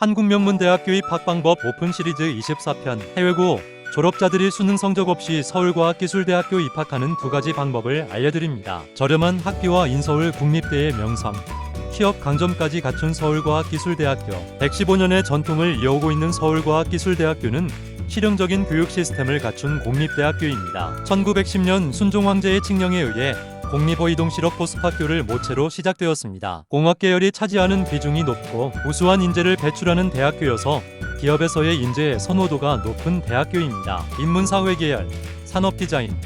한국명문대학교 입학 방법 오픈 시리즈 24편 해외고 졸업자들이 수능 성적 없이 서울과학기술대학교 입학하는 두 가지 방법을 알려드립니다. 저렴한 학비와 인서울 국립대의 명성, 취업 강점까지 갖춘 서울과학기술대학교. 115년의 전통을 이어오고 있는 서울과학기술대학교는 실용적인 교육 시스템을 갖춘 공립대학교입니다. 1910년 순종 황제의 칙령에 의해 공립어 이동 실업 포스학교를 모체로 시작되었습니다. 공학 계열이 차지하는 비중이 높고 우수한 인재를 배출하는 대학교여서 기업에서의 인재 선호도가 높은 대학교입니다. 인문사회 계열, 산업 디자인,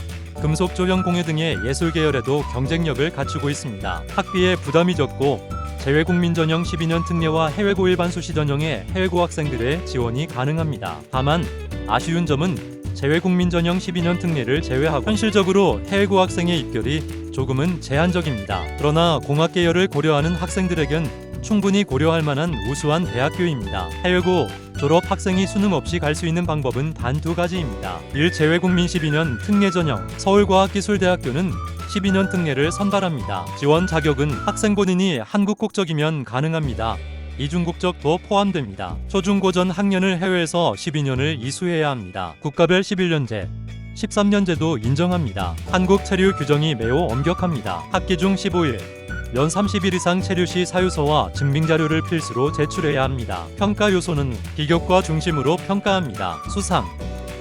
금속 조형 공예 등의 예술 계열에도 경쟁력을 갖추고 있습니다. 학비에 부담이 적고 재외국민 전형 12년 특례와 해외 고 일반 수시 전형의 해외 고 학생들의 지원이 가능합니다. 다만 아쉬운 점은 재외국민 전형 12년 특례를 제외하고 현실적으로 해외 고 학생의 입결이 조금은 제한적입니다. 그러나 공학 계열을 고려하는 학생들에겐 충분히 고려할 만한 우수한 대학교입니다. 해외고 졸업 학생이 수능 없이 갈 수 있는 방법은 단 두 가지입니다. 1. 재외국민 12년 특례 전형 서울과학기술대학교는 12년 특례를 선발합니다. 지원 자격은 학생 본인이 한국 국적이면 가능합니다. 이중 국적도 포함됩니다. 초중고전 학년을 해외에서 12년을 이수해야 합니다. 국가별 11년제, 13년제도 인정합니다. 한국 체류 규정이 매우 엄격합니다. 학기 중 15일, 연 30일 이상 체류 시 사유서와 증빙 자료를 필수로 제출해야 합니다. 평가 요소는 비교과 중심으로 평가합니다. 수상,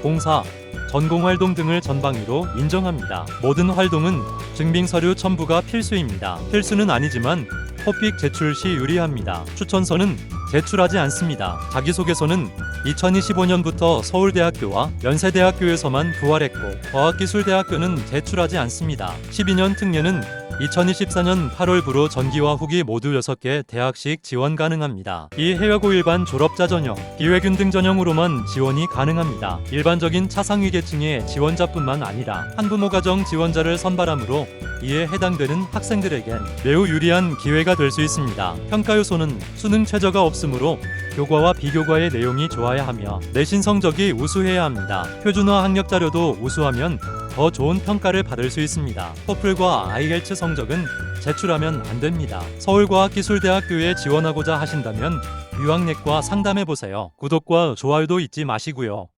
공사, 전공 활동 등을 전방위로 인정합니다. 모든 활동은 증빙 서류 첨부가 필수입니다. 필수는 아니지만 토픽 제출 시 유리합니다. 추천서는 제출하지 않습니다. 자기소개서는 2025년부터 서울대학교와 연세대학교에서만 부활했고 과학기술대학교는 제출하지 않습니다. 12년 특례는 2024년 8월부로 전기와 후기 모두 6개 대학식 지원 가능합니다. 이 해외고 일반 졸업자 전형, 기회균 등 전형으로만 지원이 가능합니다. 일반적인 차상위 계층의 지원자뿐만 아니라 한부모 가정 지원자를 선발하므로 이에 해당되는 학생들에겐 매우 유리한 기회가 될 수 있습니다. 평가 요소는 수능 최저가 없으므로 교과와 비교과의 내용이 좋아야 하며 내신 성적이 우수해야 합니다. 표준화 학력 자료도 우수하면 더 좋은 평가를 받을 수 있습니다. 토플과 아이겔츠 성적은 제출하면 안 됩니다. 서울과학기술대학교에 지원하고자 하신다면 유학넷과 상담해 보세요. 구독과 좋아요도 잊지 마시고요.